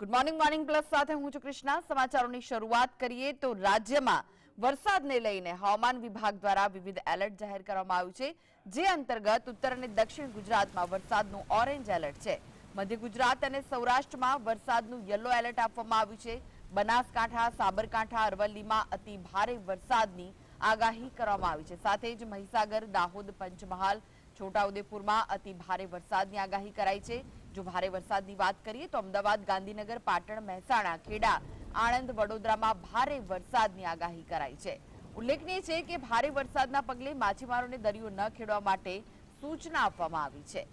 Good morning morning plus સાથે હું છું કૃષ્ણા. સમાચારોની શરૂઆત કરીએ તો રાજ્યમાં વરસાદને લઈને હવામાન વિભાગ દ્વારા વિવિધ એલર્ટ જાહેર કરવામાં આવ્યું છે, જે અંતર્ગત ઉત્તર અને દક્ષિણ ગુજરાતમાં વરસાદનું ઓરેન્જ એલર્ટ છે. મધ્ય ગુજરાત અને સૌરાષ્ટ્રમાં વરસાદનું યલો એલર્ટ આપવામાં આવ્યું છે. બનાસકાંઠા, સાબરકાંઠા, અરવલ્લીમાં અતિ ભારે વરસાદની આગાહી કરવામાં આવી છે. સાથે જ મહીસાગર, દાહોદ, પંચમહાલ છોટાઉદેપુરમાં અતિ ભારે વરસાદની આગાહી કરાઈ છે. જો ભારે વરસાદની વાત કરીએ તો અમદાવાદ, ગાંધીનગર, પાટણ, મહેસાણા, ખેડા, આણંદ, વડોદરામાં ભારે વરસાદની આગાહી કરાઈ છે. ઉલ્લેખનીય છે કે ભારે વરસાદના પગલે માછીમારોને દરિયો ન ખેડવા માટે સૂચના આપવામાં આવી છે.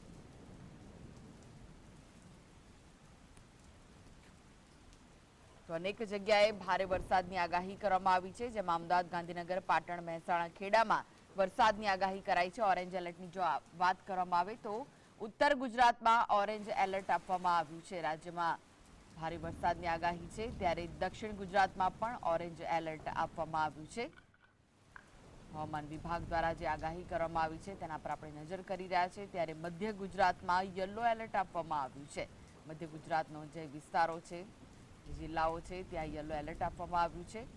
અનેક જગ્યાએ ભારે વરસાદની આગાહી કરવામાં આવી છે. જેમાં અમદાવાદ, ગાંધીનગર, પાટણ, મહેસાણા, ખેડામાં વરસાદની આગાહી કરાઈ છે. ઓરેન્જ એલર્ટની જો વાત કરવામાં આવે તો ઉત્તર ગુજરાતમાં ઓરેન્જ એલર્ટ આપવામાં આવ્યું છે. રાજ્યમાં ભારે વરસાદની આગાહી છે. ત્યારે દક્ષિણ ગુજરાતમાં પણ ઓરેન્જ એલર્ટ આપવામાં આવ્યું છે. હવામાન વિભાગ દ્વારા જે આગાહી કરવામાં આવી છે તેના પર આપણે નજર કરી રહ્યા છે. ત્યારે મધ્ય ગુજરાતમાં યલો એલર્ટ આપવામાં આવ્યું છે. મધ્ય ગુજરાતનો જે વિસ્તારો છે જિલ્લાઓ છે, ત્યાં યલો એલર્ટ આપવામાં આવ્યું છે.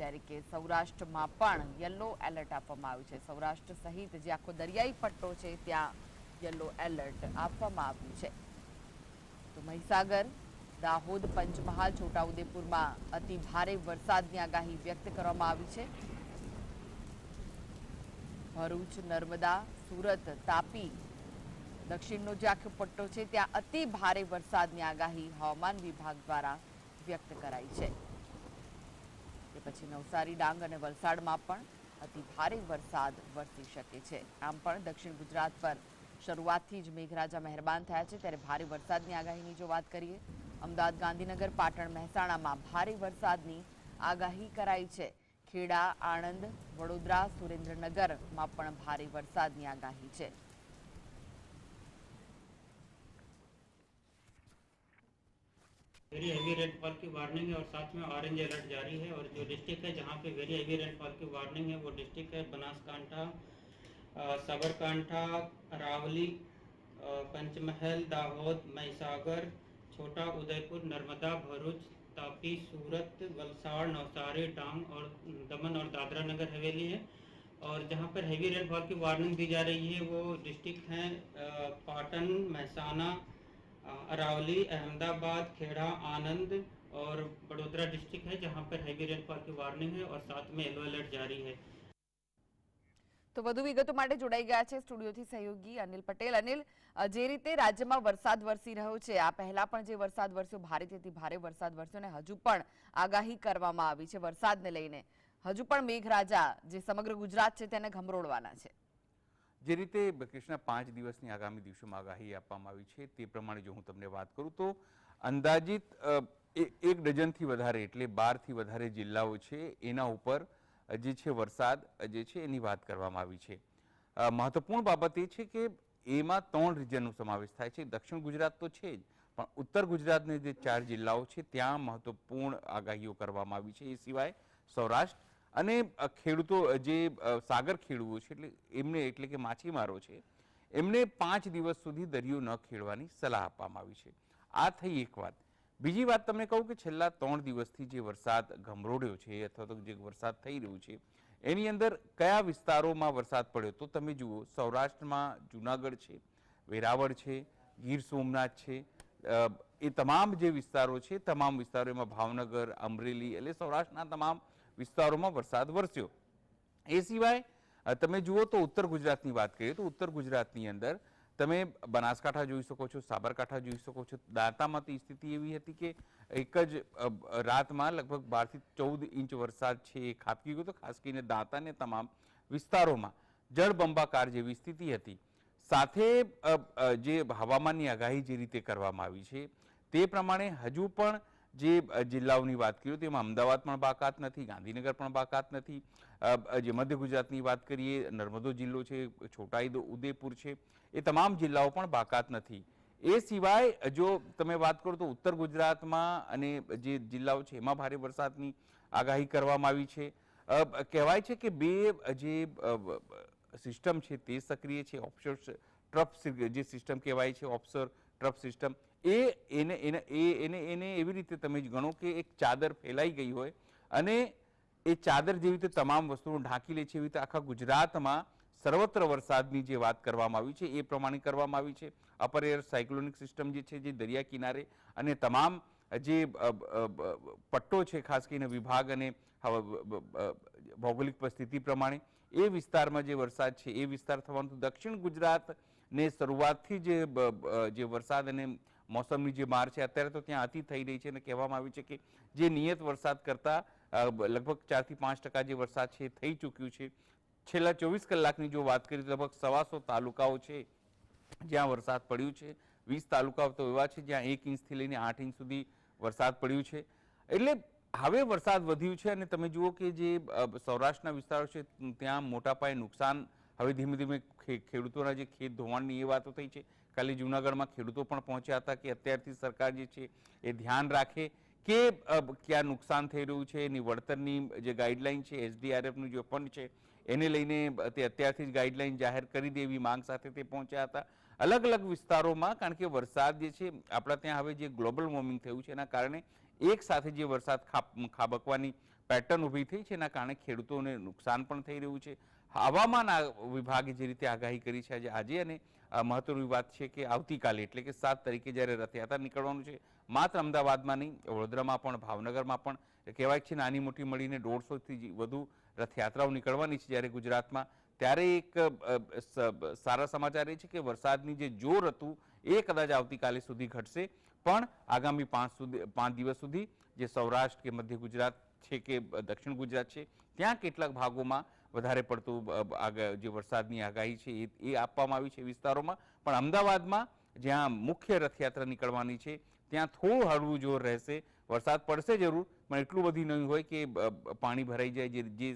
જ્યારે કે સૌરાષ્ટ્રમાં પણ યલો એલર્ટ આપવામાં આવ્યું છે. સૌરાષ્ટ્ર સહિત જે આખો દરિયાઈ પટ્ટો છે, ત્યાં યલો એલર્ટ આપવામાં આવ્યું છે. તો મહીસાગર, દાહોદ, પંચમહાલ, છોટાઉદેપુરમાં અતિ ભારે વરસાદની આગાહી વ્યક્ત કરવામાં આવી છે. ભરૂચ, નર્મદા, સુરત, તાપી, દક્ષિણનો જે આખો પટ્ટો છે, ત્યાં અતિ ભારે વરસાદની આગાહી હવામાન વિભાગ દ્વારા વ્યક્ત કરાઈ છે. પછી નવસારી, ડાંગ અને વલસાડમાં પણ અતિ ભારે વરસાદ વરસી શકે છે. આમ પણ દક્ષિણ ગુજરાત પર શરૂઆતથી જ મેઘરાજા મહેરબાન થયા છે. ત્યારે ભારે વરસાદની આગાહીની જો વાત કરીએ, અમદાવાદ, ગાંધીનગર, પાટણ, મહેસાણામાં ભારે વરસાદની આગાહી કરાઈ છે. ખેડા, આણંદ, વડોદરા, સુરેન્દ્રનગરમાં પણ ભારે વરસાદની આગાહી છે. वेरी हैवी रेनफॉल की वार्निंग है और साथ में ऑरेंज अलर्ट जारी है और जो डिस्ट्रिक्ट है जहाँ पे वेरी हैवी रेनफॉल की वार्निंग है, वो डिस्ट्रिक्ट है बनासकांठा साबरकांठा, अरावली पंचमहल, दाहोद, महिसागर, छोटा उदयपुर, नर्मदा, भरूच, तापी, सूरत, वलसाड़, नवसारी, डांग और दमन और दादरा नगर हवेली है। और जहाँ पर हैवी रेनफॉल की वार्निंग दी जा रही है, वो डिस्ट्रिक्ट हैं पाटन, महसाना अरावली अहमदाबाद खेड़ा आनंद और बड़ोदरा डिस्ट्रिक्ट है जहाँ पर हैवी रेनफॉल की वार्निंग है और साथ में येलो अलर्ट जारी है તો વધુ વિગતો માટે જોડાઈ ગયા છે સ્ટુડિયોથી સહયોગી અનિલ પટેલ અનિલ અ, જે રીતે રાજ્યમાં વરસાદ વરસી રહ્યો છે આ પહેલા પણ જે વરસાદ વરસ્યો ભારેથી ભારે વરસાદ વરસ્યો અને હજુ પણ આગાહી કરવામાં આવી છે વરસાદને લઈને હજુ પણ મેઘરાજા જે સમગ્ર ગુજરાત છે તેને ગમરોડવાના છે જે રીતે કૃષ્ણ પાંચ દિવસની આગામી દિવસોમાં આગાહી આપવામાં આવી છે તે પ્રમાણે જો હું તમને વાત કરું તો અંદાજિત એક ડઝનથી વધારે એટલે બારથી વધારે જિલ્લાઓ છે એના ઉપર જે છે વરસાદ જે છે એની વાત કરવામાં આવી છે. મહત્વપૂર્ણ બાબત એ છે કે એમાં ત્રણ રિજનનો સમાવેશ થાય છે. દક્ષિણ ગુજરાત તો છે જ, પણ ઉત્તર ગુજરાતને જે ચાર જિલ્લાઓ છે ત્યાં મહત્વપૂર્ણ આગાહીઓ કરવામાં આવી છે. એ સિવાય સૌરાષ્ટ્ર અને ખેડૂતો જે સાગર ખેડૂતો છે, એટલે એમને, એટલે કે માછીમારો છે, એમને પાંચ દિવસ સુધી દરિયો ન ખેડવાની સલાહ આપવામાં આવી છે. આ થઈ એક વાત. બીજી વાત તમને કહું કે છેલ્લા ત્રણ દિવસથી જે વરસાદ ગમરોડ્યો છે, અથવા તો જે વરસાદ થઈ રહ્યો છે, એની અંદર કયા વિસ્તારોમાં વરસાદ પડ્યો તો તમે જુઓ, સૌરાષ્ટ્રમાં જુનાગઢ છે, વેરાવળ છે, ગીર સોમનાથ છે એ તમામ જે વિસ્તારો છે, તમામ વિસ્તારો એમાં ભાવનગર, અમરેલી, એટલે સૌરાષ્ટ્રના તમામ વિસ્તારોમાં વરસાદ વરસ્યો. એ સિવાય તમે જુઓ તો ઉત્તર ગુજરાતની વાત કરીએ તો ઉત્તર ગુજરાતની અંદર તમે બનાસકાંઠા જોઈ શકો છો, સાબરકાંઠા જોઈ શકો છો. દાંતામાં તો સ્થિતિ એવી હતી કે એક જ રાતમાં લગભગ બારથી ચૌદ ઇંચ વરસાદ છે એ ખાબકી ગયો તો ખાસ કરીને દાંતાને તમામ વિસ્તારોમાં. જળબંબાકાર જેવી સ્થિતિ હતી. સાથે જે હવામાનની આગાહી જે રીતે કરવામાં આવી છે, તે પ્રમાણે હજુ પણ જે જિલ્લાઓની વાત કરીએ તો એમાં અમદાવાદ પણ બાકાત નથી, ગાંધીનગર પણ બાકાત નથી. જે મધ્ય ગુજરાતની વાત કરીએ, નર્મદો જિલ્લો છે છોટા ઉદેપુર છે, એ તમામ જિલ્લાઓ પણ બાકાત નથી. એ સિવાય જો તમે વાત કરો તો ઉત્તર ગુજરાતમાં અને જે જિલ્લાઓ છે, એમાં ભારે વરસાદની આગાહી કરવામાં આવી છે. કહેવાય છે કે બે જે સિસ્ટમ છે, તે સક્રિય છે ઓપ્શોર ટ્રફ જે સિસ્ટમ કહેવાય છે, ઓફશોર ટ્રફ સિસ્ટમ. એ એને એને એ એને એને એવી રીતે તમે જ ગણો કે એક ચાદર ફેલાઈ ગઈ હોય અને એ ચાદર જેવી રીતે તમામ વસ્તુઓ ઢાંકી લે છે એવી રીતે આખા ગુજરાતમાં સર્વત્ર વરસાદની જે વાત કરવામાં આવી છે એ પ્રમાણે કરવામાં આવી છે. અપર એર સાયક્લોનિક સિસ્ટમ જે છે જે દરિયા કિનારે અને તમામ જે પટ્ટો છે, ખાસ કરીને વિભાગ અને ભૌગોલિક પરિસ્થિતિ પ્રમાણે એ વિસ્તારમાં જે વરસાદ છે, એ વિસ્તાર થવાનું દક્ષિણ ગુજરાતને શરૂઆતથી જે જે વરસાદ અને મોસમની જે માર છે, અત્યારે તો ત્યાં અતિ થઈ રહી છે અને કહેવામાં આવ્યું છે કે જે નિયત વરસાદ કરતાં લગભગ ચારથી પાંચ ટકા જે વરસાદ છે એ થઈ ચૂક્યું છે. છેલ્લા ચોવીસ કલાકની જો વાત કરીએ તો લગભગ સવાસો તાલુકાઓ છે જ્યાં વરસાદ પડ્યું છે. વીસ તાલુકાઓ તો એવા છે જ્યાં એક ઇંચથી લઈને આઠ ઇંચ સુધી વરસાદ પડ્યું છે. એટલે હવે વરસાદ વધ્યું છે અને તમે જુઓ કે જે સૌરાષ્ટ્રના વિસ્તારો છે, ત્યાં મોટા પાયે નુકસાન હવે ધીમે ધીમે ખેડૂતોના જે ખેત ધોવાણની એ વાતો થઈ છે. કાલે જૂનાગઢમાં ખેડૂતો પણ પહોંચ્યા હતા કે અત્યારથી સરકાર જે છે એ ધ્યાન રાખે કે ક્યાં નુકસાન થઈ રહ્યું છે, એની વળતરની જે ગાઈડલાઈન છે, એસડીઆરએફનું જે ફંડ છે, એને લઈને તે અત્યારથી જ ગાઈડલાઈન જાહેર કરી દે એવી માંગ સાથે તે પહોંચ્યા હતા. અલગ અલગ વિસ્તારોમાં કારણ કે વરસાદ જે છે, આપણા ત્યાં હવે જે ગ્લોબલ વોર્મિંગ થયું છે, એના કારણે એક સાથે જે વરસાદ ખાબકવાની પેટર્ન ઊભી થઈ છે, એના કારણે ખેડૂતોને નુકસાન પણ થઈ રહ્યું છે. હવામાન વિભાગે જે રીતે આગાહી કરી છે આજે આજે અને મહત્વની વાત છે કે આવતીકાલે, એટલે કે સાત તારીખે જ્યારે રથયાત્રા નીકળવાનું છે, માત્ર અમદાવાદમાં નહીં, વડોદરામાં પણ, ભાવનગરમાં પણ કહેવાય છે નાની મોટી મળીને દોઢસોથી વધુ રથયાત્રાઓ નીકળવાની છે જ્યારે ગુજરાતમાં. ત્યારે એક સારા સમાચાર એ છે કે વરસાદની જે જોર હતું, એ કદાચ આવતીકાલે સુધી ઘટશે. પણ આગામી પાંચ સુધી પાંચ દિવસ સુધી જે સૌરાષ્ટ્ર કે મધ્ય ગુજરાત છે કે દક્ષિણ ગુજરાત છે ત્યાં કેટલાક ભાગોમાં વધારે પડતું જે વરસાદની આગાહી છે એ આપવામાં આવી છે વિસ્તારોમાં. પણ અમદાવાદમાં જ્યાં મુખ્ય રથયાત્રા નીકળવાની છે ત્યાં થોડું હળવું જોર રહેશે. વરસાદ પડશે જરૂર પણ એટલું બધી નહીં હોય કે પાણી ભરાઈ જાય જે જે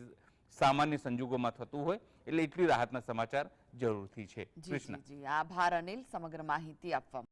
સામાન્ય સંજોગોમાં થતું હોય એટલે એટલી રાહતના સમાચાર જરૂરથી છે. કૃષ્ણ. જી આભાર અનિલ સમગ્ર માહિતી આપવા